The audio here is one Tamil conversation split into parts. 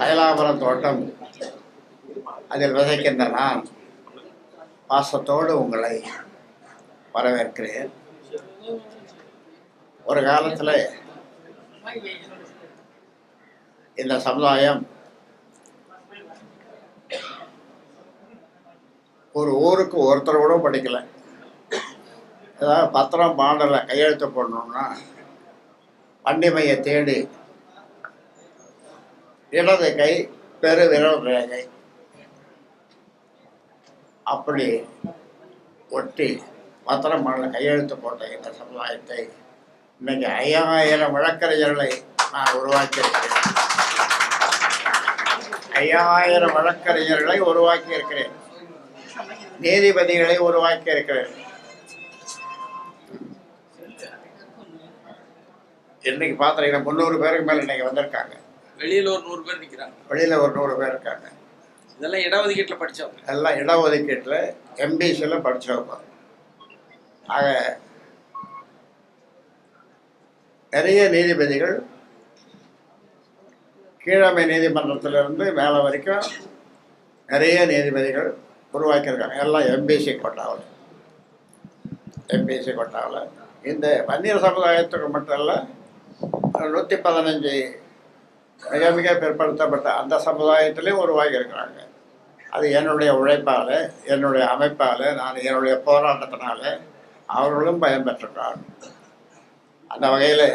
தைலாபுரம் தோட்டம். அதில் விதைக்கின்ற நான் பாசத்தோடு உங்களை வரவேற்கிறேன். ஒரு காலத்தில் இந்த சமுதாயம் ஒரு ஊருக்கு ஒருத்தர் கூட படிக்கலை. ஏதாவது பத்திரம் பாண்டில் கையெழுத்து போடணும்னா பண்டிமையை தேடி இடது கை பெரு விரல் ரேகை அப்படி ஒட்டி பத்திரம் பாண்டில் கையெழுத்து போட்ட இந்த சமுதாயத்தை இன்னைக்கு ஐயாயிரம் வழக்கறிஞர்களை நான் உருவாக்கியிருக்கிறேன். ஐயாயிரம் வழக்கறிஞர்களை உருவாக்கி இருக்கிறேன் நீதிபதிகளை உருவாக்கி இருக்கிறேன் இன்னைக்கு பார்த்தீங்கன்னா முந்நூறு பேருக்கு மேல இன்னைக்கு வந்திருக்காங்க. வெளியில ஒரு நூறு பேர் நிக்கிறாங்க. வெளியில ஒரு நூறு பேர் இருக்காங்க. இதெல்லாம் இடஒதுக்கீட்டுல படிச்சவங்க. எல்லாம் இடஒதுக்கீட்டில் எம்பிசியில் படித்தவங்க ஆக நிறைய நீதிபதிகள் கீழமை நீதிமன்றத்திலிருந்து மேலே வரைக்கும் நிறைய நீதிபதிகள் உருவாக்கியிருக்காங்க. எல்லாம் எம்பிசி கோட்டாவில். எம்பிசி கோட்டாவில். இந்த வன்னியர் சமுதாயத்துக்கு மட்டும் இல்லை நூற்றி பதினஞ்சு மிக மிக பிற்படுத்தப்பட்ட அந்த சமுதாயத்திலையும் உருவாகியிருக்கிறாங்க அது என்னுடைய உழைப்பால் என்னுடைய அமைப்பால் நான் என்னுடைய போராட்டத்தினால அவர்களும் பயன்பெற்றிருக்கிறார்கள் அந்த வகையில்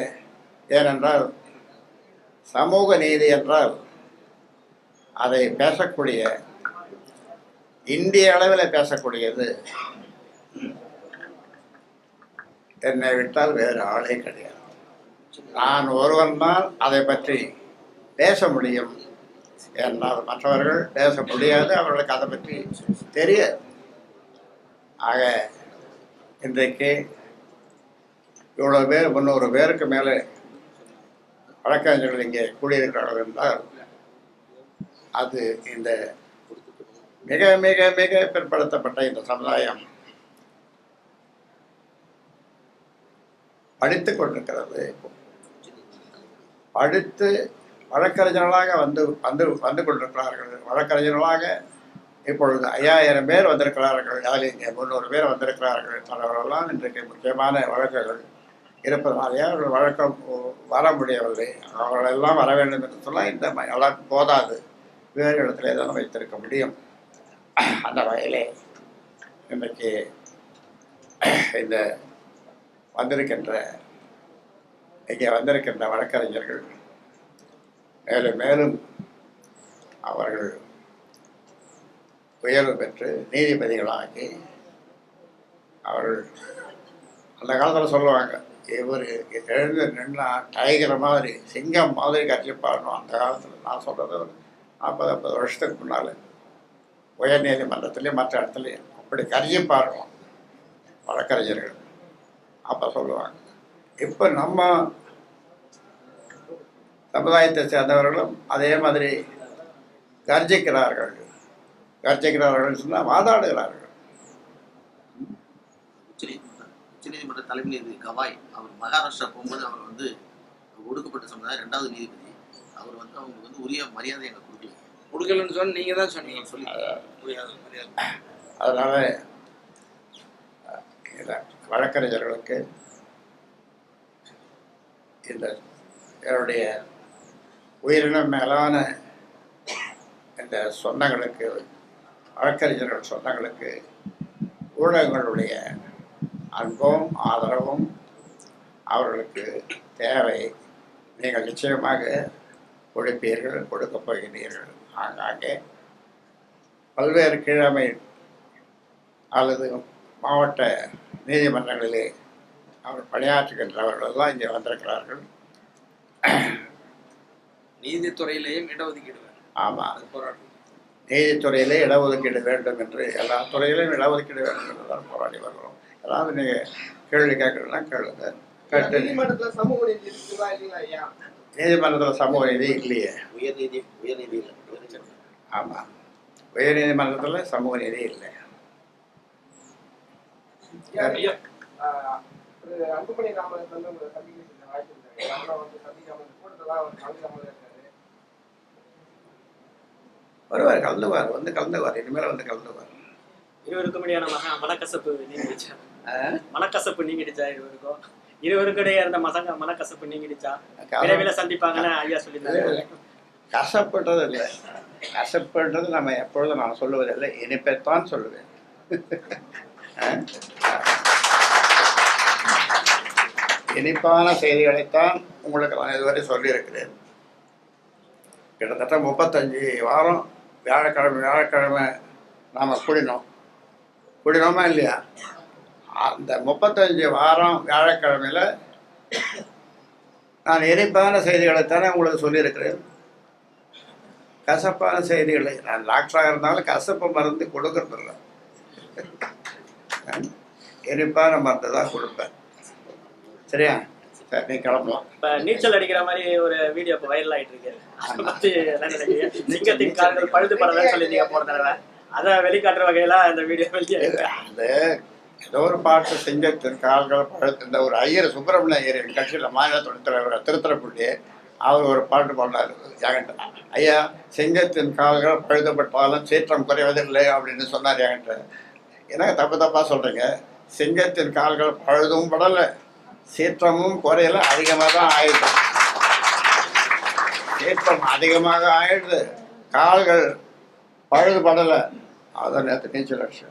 ஏனென்றால் சமூக நீதி என்றால் அதை பேசக்கூடிய இந்திய அளவில் பேசக்கூடியது என்னை விட்டால் வேறு ஆளே கிடையாது. நான் ஒருவன் தான் அதை பற்றி பேச முடியும். என்றால் மற்றவர்கள் பேச முடியாது அவர்களுக்கு அதை பற்றி தெரியாது. ஆக இன்றைக்கு இவ்வளோ பேர் முந்நூறு பேருக்கு மேலே வழக்கறிஞர்கள் இங்கே கூடியிருக்கிறார்கள் என்றால் அது இந்த மிக மிக மிக பிற்படுத்தப்பட்ட இந்த சமுதாயம் படித்து கொண்டிருக்கிறது. படித்து வழக்கறிஞர்களாக வந்து வந்து வந்து கொண்டிருக்கிறார்கள். வழக்கறிஞர்களாக இப்பொழுது ஐயாயிரம் பேர் வந்திருக்கிறார்கள். அதில் இங்கே முந்நூறு பேர் வந்திருக்கிறார்கள். அவர்களெல்லாம் இன்றைக்கு முக்கியமான வழக்குகள் இருப்பதனாலேயே அவர்கள் வழக்கம் வர முடியவில்லை? அவர்களெல்லாம் வர வேண்டும் என்று சொன்னால் இந்த ம- வழக்கு போதாது. வேறு இடத்துல தான் வைத்திருக்க முடியும். அந்த வகையிலே இன்றைக்கு இந்த வந்திருக்கின்ற இங்கே வந்திருக்கின்ற வழக்கறிஞர்கள் மேலே மேலும் அவர்கள் உயர்வு பெற்று நீதிபதிகளாகி அவர்கள் அந்த காலத்தில் சொல்லுவாங்க இவர் எழுந்து நின்னா டைகர் மாதிரி சிங்கம் மாதிரி கட்சி பாடணும் அந்த காலத்தில் நான் சொல்கிறது ஒரு நாற்பது ஐம்பது வருஷத்துக்கு முன்னால் உயர் நீதிமன்றத்துலேயும் மற்ற இடத்துலையும் அப்படி கருதி பாடுவோம் வழக்கறிஞர்கள். அப்போ சொல்லுவாங்க இப்போ நம்ம சமுதாயத்தை சேர்ந்தவர்களும் அதே மாதிரி கர்ஜிக்கிறார்கள். கர்ஜிக்கிறார்கள் சொன்னால் வாதாடுகிறார்கள். உச்சநீதிமன்ற தலைமை நீதிபதி கவாய் அவர் மகாராஷ்டிரா போகும்போது அவர் வந்து ஒடுக்கப்பட்ட சமுதாயம் ரெண்டாவது நீதிபதி. அவர் வந்து அவங்களுக்கு வந்து உரிய மரியாதை எங்க கொடுக்கல. கொடுக்கலன்னு சொன்னா நீங்க தான் சொன்னீங்க சொல்லி முடியாது மரியாதை. அதனால் வழக்கறிஞர்களுக்கு இந்த என்னுடைய உயிரினம் மேலான இந்த சொந்தங்களுக்கு வழக்கறிஞர்கள் சொந்தங்களுக்கு ஊடகங்களுடைய அன்பும் ஆதரவும் அவர்களுக்கு தேவை. நீங்கள் நிச்சயமாக கொடுப்பீர்கள் கொடுக்கப் போகிறீர்கள் ஆங்காங்கே பல்வேறு கீழமை அல்லது மாவட்ட நீதிமன்றங்களிலே அவர் பணியாற்றுகின்றவர்கள் எல்லாம் இங்கே வந்திருக்கிறார்கள். நீதித்துறையிலேயும் இடஒதுக்கீடு வேணும். ஆமாம் அது போராட்டம். நீதித்துறையிலே இடஒதுக்கீடு வேண்டும் என்று எல்லா துறையிலும் இடஒதுக்கீடு வேண்டும் என்று தான் போராடி வருகிறோம். ஏதாவது நீங்கள் கேள்வி கேட்கணும்னா கேளுங்க. கேட்டு. நீதிமன்றத்துல சமூக நீதி நீதிமன்றத்தில் சமூக நீதி இல்லையே. உயர் நீதி உயர் நீதி இல்லை. உயர் ஆமாம் உயர் நீதிமன்றத்தில் சமூக நீதி இல்லை. அன்புமணி ராமதாஸ் வந்து சந்திக்க வாய்ப்பு இருக்காரு வந்து சந்திக்காம இந்த கூட்டத்தெல்லாம் அவர் கலந்துக்காம வருவார் கலந்துவார் வந்து கலந்துவார் இனிமேல் வந்து கலந்துவார் இருவருக்கும் இடையான மனக்கசப்பு நீங்கிடுச்சா? மனக்கசப்பு நீங்கிடுச்சா இருவருக்கும்? இடையே இருந்த மசங்க மனக்கசப்பு நீங்கிடுச்சா? விரைவில் சந்திப்பாங்கன்னு ஐயா சொல்லியிருந்தாங்க கசப்பட்டது இல்லை. கசப்புன்றது நம்ம எப்பொழுதும் நான் சொல்லுவதில்லை இனிப்பைத்தான் சொல்லுவேன்? இனிப்பான செய்திகளைத்தான் உங்களுக்கு நான் இதுவரை சொல்லியிருக்கிறேன். கிட்டத்தட்ட முப்பத்தஞ்சு வாரம் வியாழக்கிழமை வியாழக்கிழமை நாம் கூடினோம். கூடினோமா இல்லையா? அந்த முப்பத்தஞ்சு வாரம் வியாழக்கிழமையில் நான் இனிப்பான செய்திகளைத்தானே உங்களுக்கு சொல்லியிருக்கிறேன். கசப்பான செய்திகளை நான் டாக்டராக இருந்தாலும் கசப்பு மருந்து கொடுக்கறதில்ல இனிப்பான மருந்து தான் கொடுப்பேன். சரியா? நீ கிளம்பலாம் இப்ப நீச்சல் அடிக்கிற மாதிரி ஒரு வீடியோ இப்போ வைரல் ஆயிட்டு இருக்கு. அதை பத்தி என்ன நினைக்கிறீங்க? சிங்கத்தின் கால்கள் பழுது படலன்னு சொல்லியிருந்தீங்க போன தடவை. அதை வெளிக்காட்டுற வகையில அந்த வீடியோ வெளியே அது ஏதோ ஒரு பாட்டு சிங்கத்தின் கால்கள் பழுத்து இந்த ஒரு ஐயர் சுப்பிரமணிய ஐயர் என் கட்சியில் மாநில துணைத் தலைவர் திருத்தரப்பள்ளி அவர் ஒரு பாட்டு பாடினார். என்கிட்ட ஐயா சிங்கத்தின் கால்கள் பழுதுபட்டாலும் சீற்றம் குறைவதில்லை அப்படின்னு சொன்னார் என்கிட்ட எனக்கு தப்பு தப்பாக சொல்கிறீங்க சிங்கத்தின் கால்கள் பழுதும் படலை. சீற்றமும் குறையல அதிகமாக தான் ஆயிடுது. சீற்றம் அதிகமாக ஆயிடுது. கால்கள் பழுது படலை. அதான் நேற்று நீச்சல் அடிச்சு